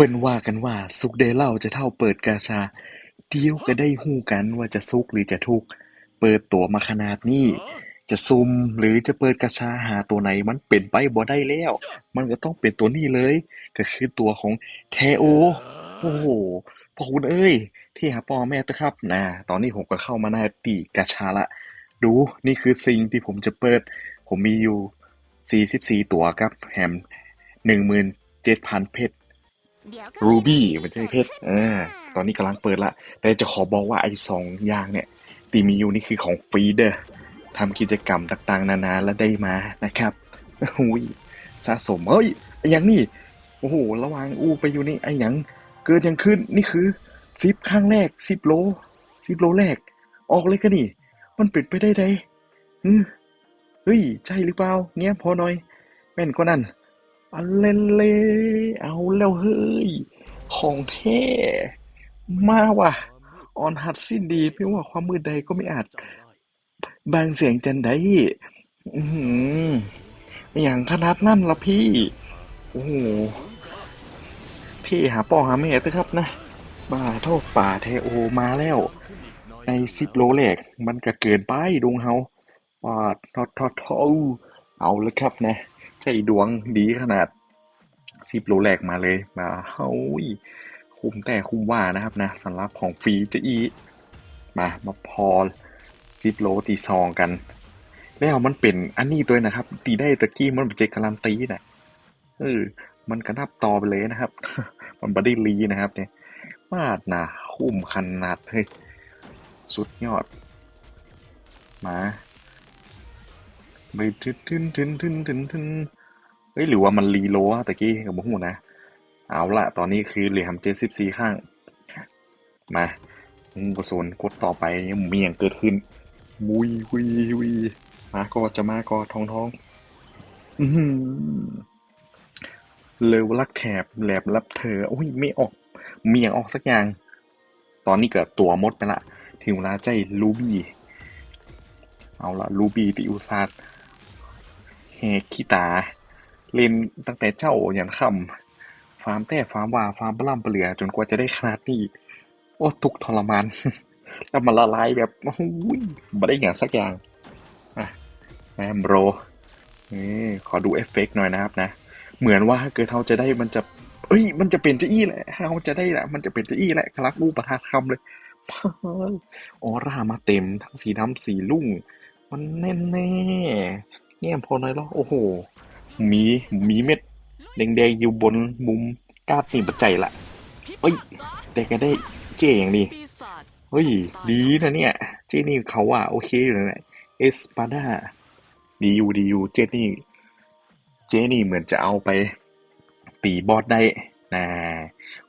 เปิ้นว่ากันว่า สุขได้เหล้าจะเท่าเปิดกาชา เดี๋ยวก็ได้ฮู้กันว่าจะสุขหรือจะทุกข์ เปิดตัวมาขนาดนี้ จะซุ่มหรือจะเปิดกาชาหาตัวไหนมันเป็นไปบ่ได้แล้ว มันก็ต้องเป็นตัวนี้เลย ก็คือตัวของแทโอ โอ้โฮพ่อคุณเอ้ย ที่หาพ่อแม่เถอะครับน่าตอนนี้ผมก็เข้ามาหน้าตีกาชาล้วดู นี่คือสิ่งที่ผมจะเปิด ผมมีอยู่ 44 ตัวครับแฮม17,000 เพชร รูบี้ไม่ใช่เพชรเออตอนนี้กำลังเปิดละ แต่จะขอบอกว่าไอ้สองอย่างเนี่ยตีมีอยู่นี่คือของฟรีเด้อทำกิจกรรมต่างๆ นานาแล้วได้มานะครับหุยสะสม เฮ้ยไอ้หยังนี่โอ้โห ระหว่างอู้ไปอยู่นี่ไอ้หยัง เกิดหยังขึ้นนี่คือซิปข้างแรกซิปโลซิปโลแรก ออกเลยก็นี่ มันเป็นไปได้ไดฮึเฮ้ย ใช่หรือเปล่า เงี้ยพอหน่อยแม่นกว่านั้น อันเลนเลเอาแล้วเฮ้ย ของแท้มาว่ะ ออนหัดสิ้นดีไม่ว่าความมืดใดก็ไม่อาจ บางเสียงจันใดอือหืออย่างขนาดนั่นละพี่ โอ้โหพี่หาป่อหาแม่เถอะครับนะบ้าโทษป่าเทโอมาแล้ว ในสิบโลแรกมันก็เกินไปดวงเฮาว่าทอทอทอเอาแล้วครับนะ ใจดวงดีขนาดสิบโลแรกมาเลยมาเฮ้ยคุ้มแต่คุ้มว่านะครับนะสำหรับของฟรีจะอีมามาพอสิบโลตีซองกัน แล้วมันเป็นอันนี้ด้วยนะครับ ตีได้ตะกี้มันเป็นเจการันตีนะเออมันกระนับต่อไปเลยนะครับ มันบอดี้ลีนะครับเนี่ยมาดนะคุ้มขนาดเฮ้ยสุดยอด มา ไปทึนทึนทึนทึนทึนทึนเฮ้ยหรือว่ามันรีโลอะตะกี้กับบุ้งนะ เอาละตอนนี้คือเหลี่ยมเจ็ดสิบสี่ข้าง มาอืมกสนกดต่อไปยังมีอย่างเกิดขึ้น มุยวีวีมาก็จะมาก็ทองทองอือหือเลวลักแถบแหลบรับเธอโอ้ยไม่ออกมีอย่างออกสักอย่าง ตอนนี้เกิดตัวมดไปละถึงเวลาใจลูบี้เอาละลูบี้ติอุซาด แหกขี้ตา เล่นตั้งแต่เจ้ายันคำฟาร์มแต่ฟาร์มว่าฟาร์มปล่ำปะเหลือ จนกว่าจะได้ขนาดนี้ โอ้ทุกทรมาน แล้วมันละลายแบบโอ้ยไม่ได้อย่างสักอย่างอะแมมโบรนี่ขอดูเอฟเฟกต์หน่อยนะครับนะ เหมือนว่าเกิดเราจะได้มันจะเอ้ย มันจะเป็นจ้าอี้แหละเราจะได้แหละ มันจะเป็นจ้าอี้แหละคลักรูปประทานคำเลยพายออร่ามาเต็มทั้งสีดำสีลุ่ง มันแน่แน่ ๆแง่มพอหน่อยแล้วโอ้โหมีมีเม็ดแดงๆอยู่บนมุมกาดนี่ปัจจัยละเอ้ย แต่ก็ได้เจ๋อย่างดีเฮ้ย ดีนะเนี่ย เจนี่เขาว่าโอเคอยู่นะเอสปาดาดีอยู่ดีอยู่เจนี่ เจนี่เหมือนจะเอาไปตีบอสได้นะ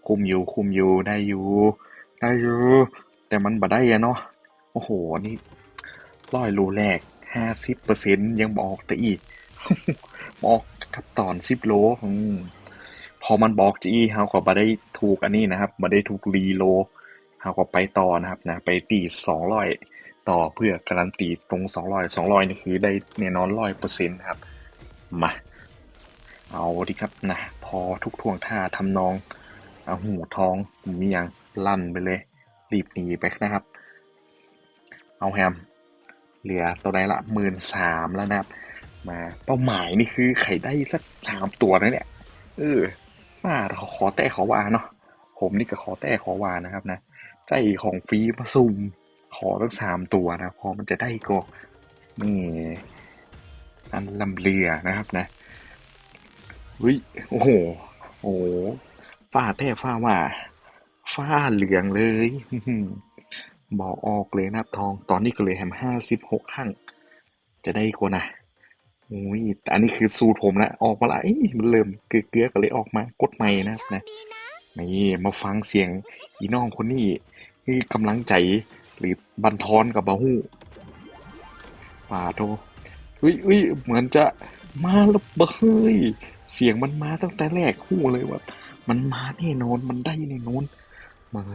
คุมอยู่คุมอยู่ได้อยู่ได้อยู่แต่มันบ่ได้อะเนาะโอ้โหนี่ร้อยโลแรก ห้าสิบเปอร์เซ็นยังบอกแต่อีก บอกกับตอนสิบโลอพอมันบอกจีเฮาก็บ่ได้ถูกอันนี้นะครับบ่ได้ถูกรีโลเราก็ไปต่อนะครับนะไปตี200ต่อเพื่อการันตีตรง200 200นี่คือได้แน่นอน100%นะครับ มา เอาดีครับนะพอทุกท่วงท่าทำนองเอาหูท้องมีอย่างลั่นไปเลย รีบหนีไปนะครับ เอาแฮม เหลือตัวใดละหมื่นสามแล้วนะครับ มาเป้าหมายนี่คือไข่ได้สักสามตัวนะเนี่ยเออมาขอขอแต่ขอวาเนาะผมนี่ก็ขอแต่ขอวานะครับนะใจของฟรีมาซุ่มขอตั้งสามตัวนะพอมันจะได้ก็นี่อันลำเรือนะครับนะเฮ้ยโอ้โหโอ้ฟ้าแท้ฟ้าว่าฟ้าเหลืองเลยอื บอกออกเลยนะครับทอง ตอนนี้ก็เลยแฮมห้าสิบหกข้าง จะได้กว่านะโอ้ยแต่อันนี้คือสูตรผมละออกมาละอ้ยมันเริ่มเกลือๆก็เลยออกมากดใหม่นะครับนะนี่มาฟังเสียงอีน้องคนนี้นี่กำลังใจหรือบันทอนกับบาฮูป่าโตเฮ้ยเฮ้ยเหมือนจะมาแล้วเบเฮ้ยเสียงมันมาตั้งแต่แรกฮู้เลยว่า มันมาแน่นอนมันได้แน่นอน มา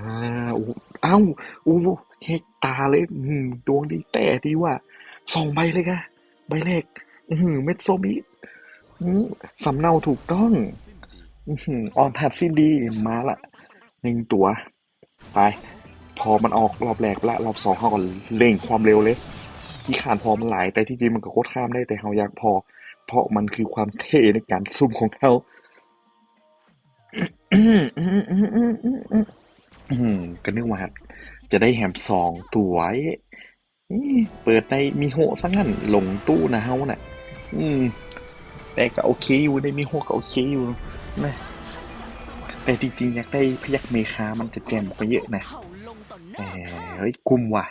โอ้เอ้าโอ้เฮกตาเลยอืมดวงดีแต่ดีว่าสองใบเลยกะใบแรกอือหือเม็ดโซมิสำเนาถูกต้องออนทัดสิ้นดีมาละหนึ่งตัว ไป พอมันออกรอบแรกละรอบสองเขาก็เร่งความเร็วเลย ที่ขานพอมันหลายแต่ที่จริงมันก็โคตรข้ามได้แต่เขาอยากพอ เพราะมันคือความเท่ในการซุ่มของเขา อืมอืมอืมอืมอืมอืมอืมก็นึกว่าจะได้แฮมสองตัวเอ๊ะอี้เปิดในมีโฮซะงั้นลงตู้นะเฮาน่ะ อืม แต่ก็โอเคอยู่ได้มีโฮก็โอเคอยู่นะ แต่จริงๆอยากได้พยักเมคามันจะแจมกว่าเยอะนะแหมเฮ้ยคุ้มว่ะ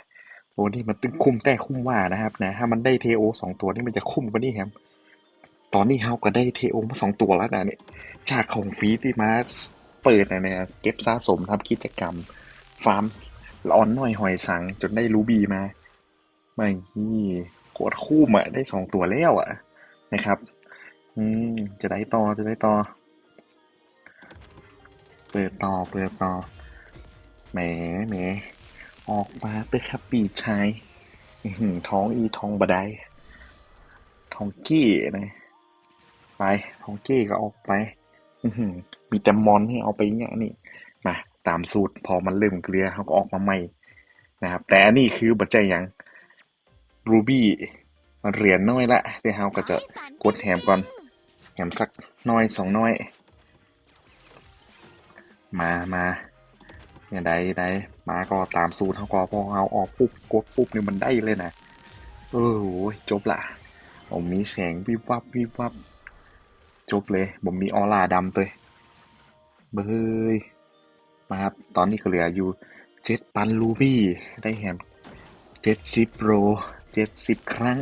โอ้นี่มันตึงคุ้มแต่คุ้มว่านะครับนะ ถ้ามันได้เทโอสองตัวนี่มันจะคุ้มกว่านี้ครับ ตอนนี้เฮาก็ได้เทโอมาสองตัวแล้วนะเนี่ยจากของฟรีที่มา เปิดนะเนี่ยเก็บสะสมทำกิจกรรม ฟาร์มร้อนหน่อยหอยสัง จนได้รูบีมาไม่ที่โคตรคุ้มอ่ได้สองตัวแล้วอะ นะครับ อืมจะได้ต่อจะได้ต่อ เปิดต่อเปิดต่อแหมแหมออกมาเตอครับปีชายท้องอีท้องบไดท้องกี้นะไปท้องกี้ก็ออกไป อื้อหือ มีแต่มอนให้เอาไปเนี่ยนี่มาตามสูตรพอมันเริ่มเกลือเขาก็ออกมาใหม่นะครับ แต่อันนี้คือบัจจัยยังรูบี้มันเหรียญน้อยละเดี๋ยวเราก็จะกดแถมก่อนแถมสักน้อยสองน้อย มามาเนี่ยได้ได้มาก็ตามสูตรเขาก็พอเอาออกปุ๊บกดปุ๊บเนี่ยมันได้เลยนะเออโหจบละผมมีแสงวิบวับวิบวับ จบเลยผมมีออร่าดำตัวเบยมาครับ ตอนนี้ก็เหลืออยู่เจ็ดปันลูบี้ ได้แฮมเจ็ดสิบโรเจ็ดสิบครั้ง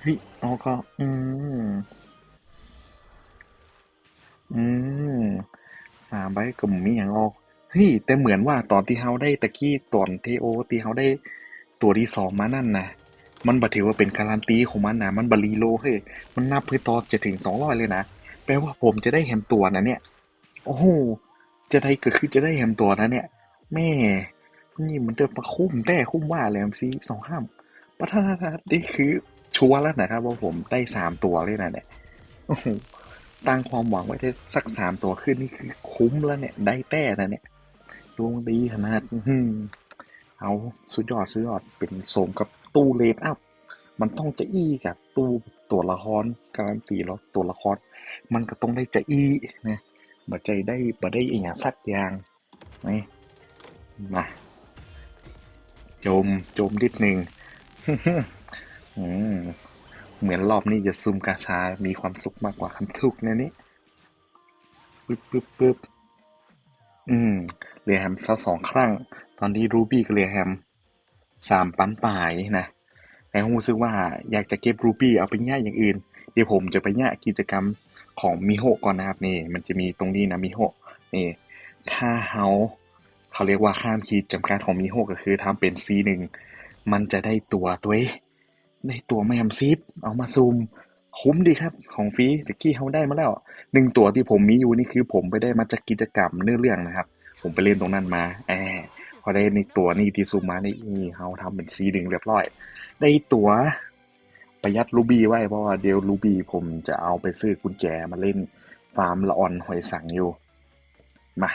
เฮ้ยเออก็ อืม อืมสามใบก็บ่มีหยังออกเฮ้ยแต่เหมือนว่าตอนที่เราได้ตะกี้ตอนทีโอที่เราได้ตัวที่สองมานั่นนะ มันบ่ถือว่าเป็นการันตีของมันนะมันบรีโลเฮ้ยมันนับเพื่อต่อจะถึง200เลยนะแปลว่าผมจะได้แฮมตัวนะเนี่ย โอ้โหจะได้ก็คือจะได้แฮมตัวนะเนี่ยแม่นี่มันเดินมาคุ้มแต่คุ้มว่าเลยซีสองห้ามปะทานี่คือชัวร์แล้วนะครับว่าผมได้สามตัวเลยนะเนี่ยโอ้โหตั้งความหวังไว้ได้สักสามตัวขึ้นนี่คือคุ้มแล้วเนี่ย ได้แต้นะเนี่ยดวงดีขนาดเอาสุดยอดสุดยอดเป็นสมกับ ตู้เลนอัพ มันต้องจะอี้กับตู้ตัวละครการันตีแล้วตัวละคร มันก็ต้องได้จะอี้นะบ่ใจได้บ่ได้อีหยังสักอย่างนี่มาจมจมนิดนึงเหมือนรอบนี้จะซุ่มกาชา มีความสุขมากกว่าคันทุกในนี้ปึ๊บปึ๊บปึ๊บอืมเรียแฮมซะสองครั้ง ตอนที่รูบี้กับเรียแฮม สามปันปลายนะแต่ผมรู้สึกว่าอยากจะเก็บรูบี้เอาไปแย่อย่างอื่น เดี๋ยวผมจะไปแย่กิจกรรมของมิโฮก่อนนะครับนี่มันจะมีตรงนี้นะมิโฮนี่ถ้าเฮาเขาเรียกว่าข้ามขีดจำกัดของมิโฮก็คือทำเป็น C1 มันจะได้ตัวตัวเองได้ตัวแมมซิปเอามาซูมคุ้มดีครับของฟรีตะกี้เขาได้มาแล้วหนึ่งตัวที่ผมมีอยู่นี่คือผมไปได้มาจากกิจกรรมเนื้อเรื่องนะครับ ผมไปเล่นตรงนั้นมาแอบ อได้ในตัวนี้ที่ซูมมานี่นี่เขาทำเป็นซีดึงเรียบร้อย ได้ตัวประหยัดรูบี้ไว้เพราะว่าเดี๋ยวรูบี้ผมจะเอาไปซื้อกุญแจมาเล่นฟาร์มละออนหอยสังอยู่มา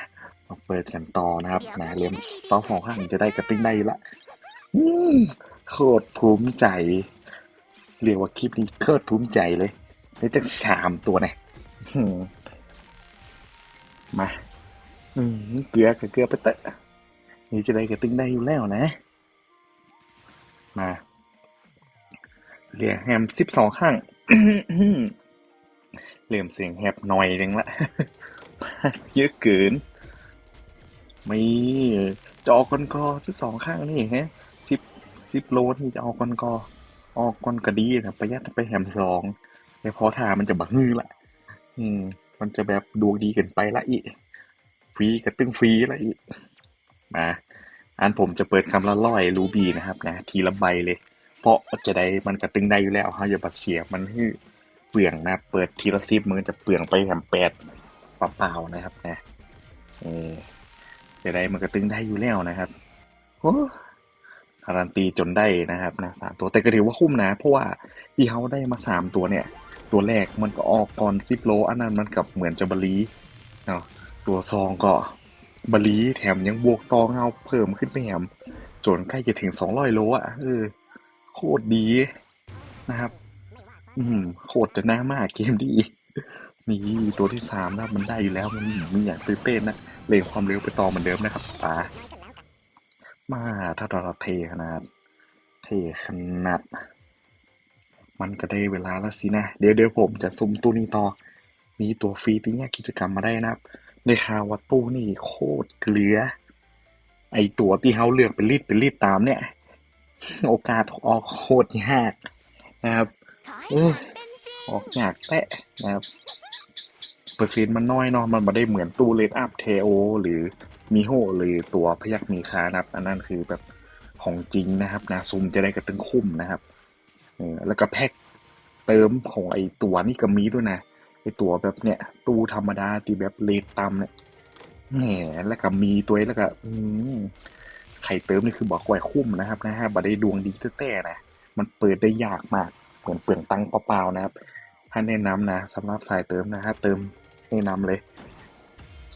มาเปิดกันต่อนะครับนะเล่มซอฟของข้างจะได้กระติ้งได้อยู่ละอืมโคตรภูมิใจ เรียกว่าคลิปนี้โคตรภูมิใจเลยได้ตั้งสามตัวเนี่ยอื้อหือมาอืมเกลือกับเกลือไปเตะ นี่จะได้กระติ้งได้อยู่แล้วนะ มาเหลียแฮมสิบสองข้างเริ่มเสียงแฮบหน่อยนึงละเยอะเกินไม่จะออกก่อนกอสิบสองข้างนี่ฮะสิบสิบโลนี่จะออกก่อนกอออกก่อนก็ดีนะประหยัดไปแฮมสองแต่พอทามันจะบักงือละอืม มันจะแบบดวงดีเกินไปละอีฟรีกับตึ้งฟรีละอี มาอันผมจะเปิดคำละร้อยรูบีนะครับนะทีละใบเลย เพราะจะได้มันกระตึงได้อยู่แล้วเขาอย่าบัดเสียมันให้เปลืองนะเปิดทีละซิปมือจะเปลืองไปแถมแปดเปล่าๆนะครับนะเออจะได้มันกระตึงได้อยู่แล้วนะครับโอ้การันตีจนได้นะครับนะสามตัวแต่ก็ถือว่าคุ้มนะ เพราะว่าที่เขาได้มาสามตัวเนี่ย ตัวแรกมันก็ออกก่อนสิบโลอันนั้นมันกับเหมือนจะบลีเนาะตัวซองก็ บลีแถมยังบวกตองเอาเพิ่มขึ้นไปแถมจนใกล้จะถึงสองร้อยโลอะเออโคตรดีนะครับ อืมโคตรจะน่ามากเกมดีนี่ตัวที่สามนะมันได้อยู่แล้วมันมันอย่างตื่นเต้นนะเร่งความเร็วไปต่อเหมือนเดิมนะครับป๋ามาถ้าเราเทขนาด เทขนาด มันก็ได้เวลาแล้วสินะ เดี๋ยวเดี๋ยวผมจะซุ่มตู้นี้ต่อ มีตัวฟรีที่เนี่ยกิจกรรมมาได้นะครับ ได้ข่าวว่าตู้นี่โคตรเกลือ ไอตัวที่เขาเลือกเป็นรีดเป็นรีดตามเนี่ย โอกาสออกโคตรยากนะครับเออออกยากแตะนะครับเปอร์เซ็นต์มันน้อยเนาะมันไม่ได้เหมือนตู้เลดอัพเทโอหรือมีโฮหรือตัวพยักมีคานะครับ อันนั้นคือแบบของจริงนะครับนะซุมจะได้กระตึงคุ้มนะครับเออแล้วก็แพ็คเติมของไอตัวนี่ก็มีด้วยนะ ไอตัวแบบเนี้ยตู้ธรรมดาที่แบบเลดต่ำเนี่ยแหมแล้วก็มีตัวแล้วก็อืมไข่เติมนี่คือบอกไว้คุ้มนะครับนะฮะบัได้ดวงดีแต่ๆนะมันเปิดได้ยากมากเหมือนเปลืองตังค์เปล่าๆนะครับถ้าแนะนำนะสำหรับสายเติมนะฮะเติมแนะนำเลย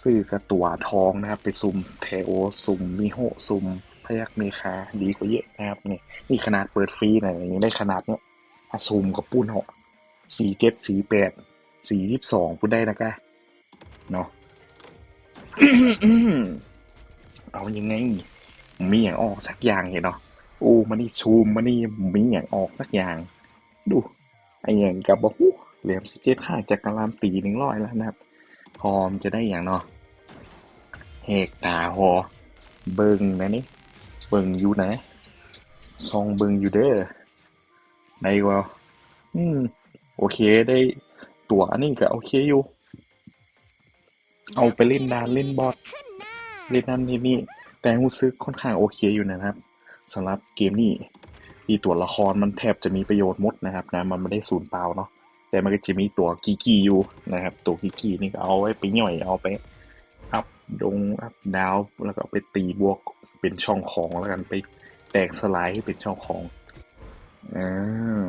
ซื้อกระตัวทองนะครับ ไปซุ่มเทโอซุ่มมิโฮซุ่มพยักเมคาดีกว่าเยอะนะครับนี่นี่ขนาดเปิดฟรีนะอย่างนี้ได้ขนาดเนี้ยซุ่มกับปุ้นเหาะสี่เจ็ดสี่แปด สี่ยี่สองพูดได้นะกะเนาะเอายังไง มีอย่างออกสักอย่างเห็นเนาะโอ้มันนี่ชูมมันนี่มีอย่างออกสักอย่าง ดูไอ้อย่างกับบอกเหลี่ยมสิเจ็ดข้าจากการันตีหนึ่งร้อยแล้วนะครับ พร้อมจะได้อย่างเนาะเฮกตาหอเบิงนะนี่เบิงอยู่ไหนซองเบิงอยู่เด้อได้กว่าอืม โอเคได้ ตัวนนี้ก็โอเคอยู่ เอาไปเล่นดานเล่นบอสเล่นนั่นเล่นนี่แต่รู้สึกค่อนข้างโอเคอยู่นะครับสำหรับเกมนี้ที่ตัวละครมันแทบจะมีประโยชน์หมดนะครับนะมันไม่ได้สูญเปล่าเนาะแต่มันก็จะมีตัวกีกีอยู่นะครับ ตัวกีกีนี่ก็เอาไว้ไปย่อยเอาไปอัพดงอัพดาว แล้วก็ไปตีบวกเป็นช่องของแล้วกันไปแตกสลายให้เป็นช่องของอ่า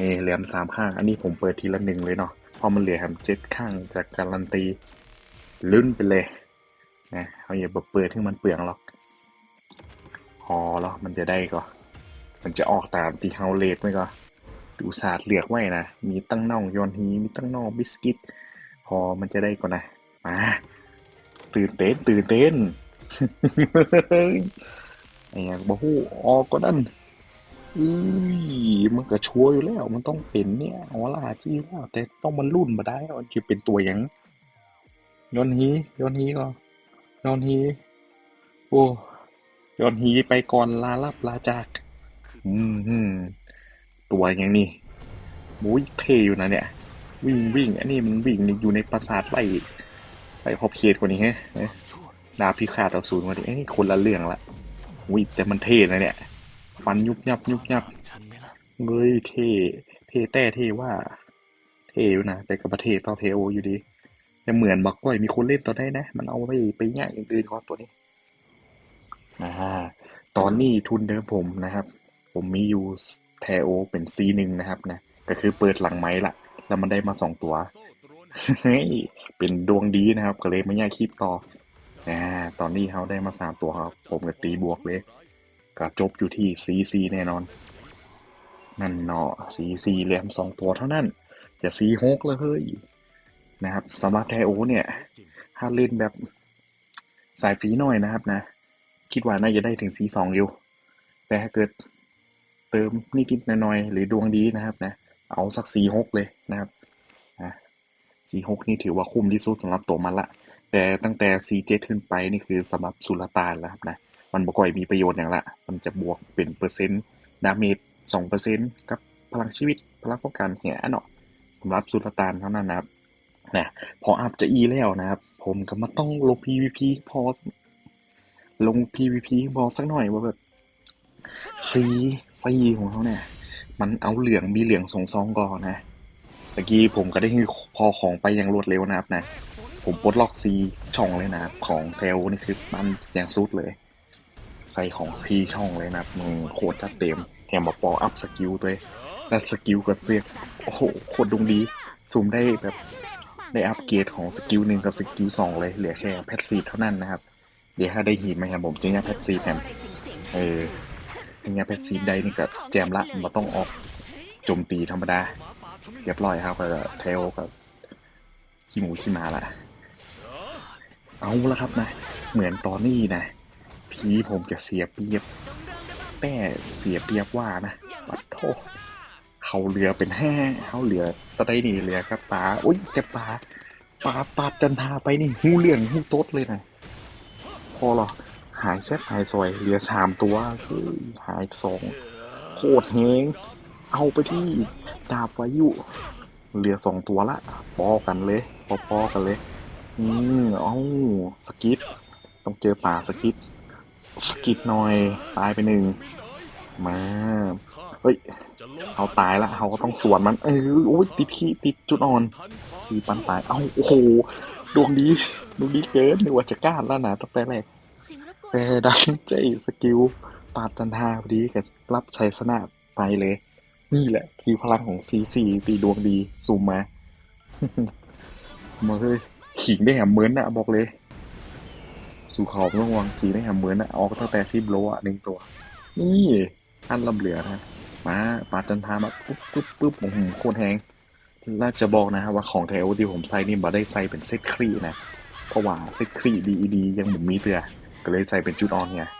นี่เหลือมสามข้าง อันนี้ผมเปิดทีละหนึ่งเลยเนาะพอมันเหลือแฮมเจ็ดข้างจากการันตีลุ้นไปเลยนะเอาอย่าเปิดให้มันเปลืองหรอกพอแล้วมันจะได้ก็ มันจะออกตามที่เฮาเลดไหมก็ดูศาสตร์เหลือกไว้นะ มีตั้งน่องยอนฮีมีตั้งน่องบิสกิต พอมันจะได้ก่อนนะ มา ตื่นเต้นตื่นเต้นไอ้ยังบ่ฮู้ออกก็ดัน อุ้ยมันก็ชัวร์อยู่แล้ว มันต้องเป็นเนี่ยอ๋อล่ะจี้ว่าแต่ต้องมันรุ่นมาได้มันจะเป็นตัวหยังยอนฮียอนฮีก็ยอนฮีโอ้ยอนฮีไปก่อนลาลับลาจาก อืมตัวอย่างนี้มุ้ยเทอยู่นะเนี่ย วิ่งวิ่งอันนี้มันวิ่งอยู่ในปราสาทไล่ไล่ขอบเขตกว่านี้ฮะเอ๊ะดาพิฆาตเอาศูนย์กว่านี้เอ้คนละเรื่องละอุ้ยแต่มันเท่นะเนี่ย ฟันยุบยับยุบยับเฮ้ยเท่เท่แต่เท่ว่า เท่อยู่นะแต่กับประเทศต่อเทโออยู่ดีแต่เหมือนบักก้อยมีคนเล่นตัวได้นะ มันเอาไปไปย่างอย่างอื่นเขาตัวนี้อ่าตอนนี้ทุนเดิมผมนะครับ ผมมีอยู่แทโอเป็น C หนึ่งนะครับนะก็คือเปิดหลังไม้ละแล้วมันได้มาสองตัวเฮ้ยเป็นดวงดีนะครับ ก็เลยไม่ย่างคลิปต่ออ่าตอนนี้เขาได้มาสามตัวครับ ผมก็ตีบวกเลย ก็จบอยู่ที่ CC แน่นอน นั่นเนาะ CC เหลี่ยมสองตัวเท่านั้น จะ C หกเลยเฮ้ยนะครับสำหรับไทโอเนี่ย ถ้าเล่นแบบสายฟีหน่อยนะครับนะ คิดว่าน่าจะได้ถึง C2 องอยู่ แต่ถ้าเกิดเติมนิดๆหน่อยๆหรือดวงดีนะครับนะ เอาสัก C6 เลยนะครับนะ C6 นี่ถือว่าคุ้มที่สุดสำหรับตัวมันละแต่ตั้งแต่ C7 ขึ้นไปนี่คือสำหรับสุลต่านแล้วครับนะ มันบ่ค่อยมีประโยชน์อย่างละ มันจะบวกเป็นเปอร์เซ็นต์ดาเมจ2%กับพลังชีวิตพลังป้องกันเนี่ยอันเนาะสำหรับสุลต่านเท่านั้นนะครับนะพออัพจะอีแล้วนะครับ ผมก็มาต้องลง PVP พอ ลง PVP บอสักหน่อยว่าแบบสีสีของเขาเนี่ย มันเอาเหลืองมีเหลืองสองซองก่อนนะตะกี้ผมก็ได้พอของไปอย่างรวดเร็วนะครับนะ ผมปลดล็อกซีช่องเลยนะครับของเทลนี่คือมันอย่างสุดเลย ใส่ของซีช่องเลยนะมึงโคตรจัดเต็มแถมมาปออัพสกิลตัวเองแต่สกิลกับเสียโอ้โหโคตรดวงดีซูมได้แบบได้อัปเกรดของสกิลหนึ่งกับสกิลสองเลย เหลือแค่แพทซีเท่านั้นนะครับ เดี๋ยวถ้าได้หีบไหมครับผมจะยังแพทซีแถมเออยังแพทซีได้นี่ก็แจมละมาต้องออกโจมตีธรรมดาเรียบร้อยครับก็เทลกับขี้หมูขี้มาละเอาละครับนะ เหมือนตอนนี้นะ พีผมจะเสียเปรียบแต่เสียเปรียบว่านะปัดโทเขาเรือเป็นแห่เขาเรือตะไดนี่เรือกับปลาอุ้ยจะปลาปลาปลาจันทาไปนี่หูเหลืองหูโต๊ดเลยนะพอหรอหายแซ่บหายซอยเหลือสามตัวเฮ้ยหายสองโคตรเฮงเอาไปที่ดาบวายุ เหลือสองตัวละปอกันเลยปอปอๆกันเลย อืมเอ้าสกิดต้องเจอป่าสกิด สกิดหน่อย ตายไปหนึ่งมาเฮ้ยเอาตายละเขาก็ต้องสวนมันเออโอ้ยติดขี้ติดจุดอ่อนสีปันตายเอ้าโอ้โหดวงดีดวงดีเกินนึกว่าจะกล้าแล้วนะตั้งแต่แรกแต่ดันใจสกิลปาดจันทาพอดีกับรับชัยชนะไปเลย นี่แหละ คือพลังของซีซีตีดวงดีซูมมามาเลยขิงได้แหมเหมือนอะบอกเลย สู่เขาไม่ต้องวางขิงได้หมเหมือนอะออกตั้งแต่ซิบโลอะหนึ่งตัว นี่อันลำเหลือนะมาปาจันทามาปุ๊บปุ๊บปุ๊บโอ้โหโคตรแหงแล้วจะบอกนะครับว่าของแถวที่ผมใส่นี่มาได้ใส่เป็นเซตครีนะเพราะว่าเซตครีดีดียังผมมีเตือก็เลยใส่เป็นจุดออนเนี่ย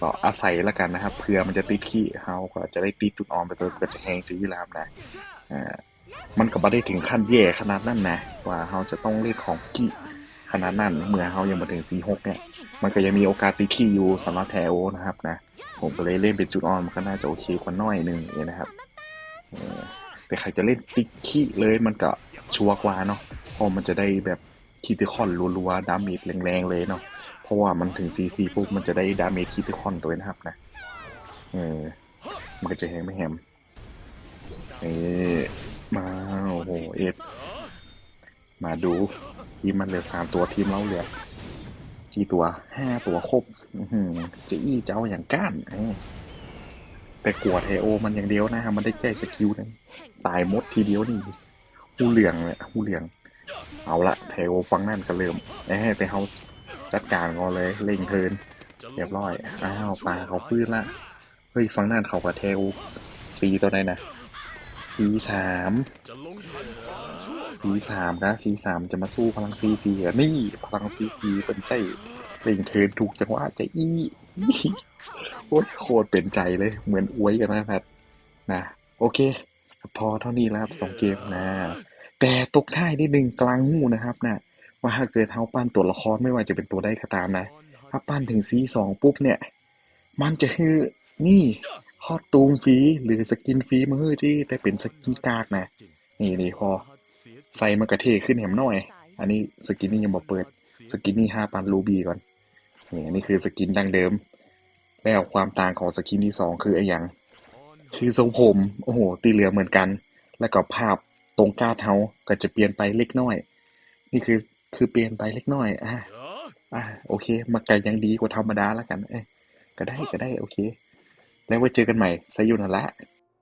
ก็อาศัยแล้วกันนะครับเผื่อมันจะติดขี้เขาก็จะได้ติดจุดออนไปตัวก็จะแหงจื้อแล้วนะอ่ามันก็ไม่ได้ถึงขั้นแย่ขนาดนั้นนะว่าเขาจะต้องเล่นของกี่ ขนาดนั้นเมื่อเขายังมาถึง C6 เนี่ย มันก็ยังมีโอกาสตีขี้อยู่สำหรับแถวนะครับนะ ผมก็เลยเล่นเป็นจุดอ่อนมันก็น่าจะโอเคกว่าน้อยหนึงเนี่ยนะครับ แต่ใครจะเล่นติ๊กขี้เลยมันก็ชัวร์กว่าเนาะ เพราะมันจะได้แบบคิติคอนรัวๆ ดาเมจแรงๆเลยเนาะ เพราะว่ามันถึง CC ปุ๊บมันจะได้ดาเมจคิติคอนตัวนะครับนะ เออ มันก็จะแฮมไม่แฮมเอ๊มาโอ้โหเอ็ดมาดู ทีมมันเหลือสามตัวทีมเราเหลือกี่ตัวห้าตัวครบจะอี้เจ้าอย่างก้านแต่กลัวเทโอ มันอย่างเดียวนะมันได้แก้สกิลนั้นตายมดทีเดียวนี่หูเหลืองเลยหูเหลือง เอาละเทโอฟังนั่นก็เริ่มเอ้ยไปเฮาจัดการก่อนเลยเล่งเทินเรียบร้อยอ้าวปลาเขาฟื้นละเฮ้ยฟังนั่นเขากับเทโอซีตัวไหนนะซีสาม ซีสามนะซีสามจะมาสู้พลังซีซีอ่นี่พลังซีซีเป็นใจเล่งเทินถูกจังหวะจะอี้โอ้ยโคตรเป็นใจเลย เหมือนอวยกันนะครับนะ โอเค พอเท่านี้แล้วครับสองเกมนะ แต่ตกท้ายนิดนึงกลางหูนะครับนะว่าถ้าเกิดเท้าปั้นตัวละครไม่ว่าจะเป็นตัวใดก็ตามนะ ถ้าปั้นถึงซีสองปุ๊บเนี่ย มันจะคือนี่คอตูมฟรีหรือสกินฟรีมาเฮ้ยที่แต่เป็นสกินกากนะ นี่นี่พอ ใส่มากระเทขึ้นแหมหน่อย อันนี้สกินนี่ยังบ่เปิด สกินนี่ห้าพันรูบีก่อน นี่อันนี้คือสกินดังเดิม แล้วความต่างของสกินที่สองคือไอ้หยัง คือทรงผม โอ้โห ตีเหลือเหมือนกัน แล้วก็ภาพตรงกาดเฮาก็จะเปลี่ยนไปเล็กน้อย นี่คือคือเปลี่ยนไปเล็กน้อย อะอะโอเคมันก็ยังดีกว่าธรรมดาแล้วกัน เอ้ยก็ได้ก็ได้โอเค แล้วไว้เจอกันใหม่ไซยูนาระ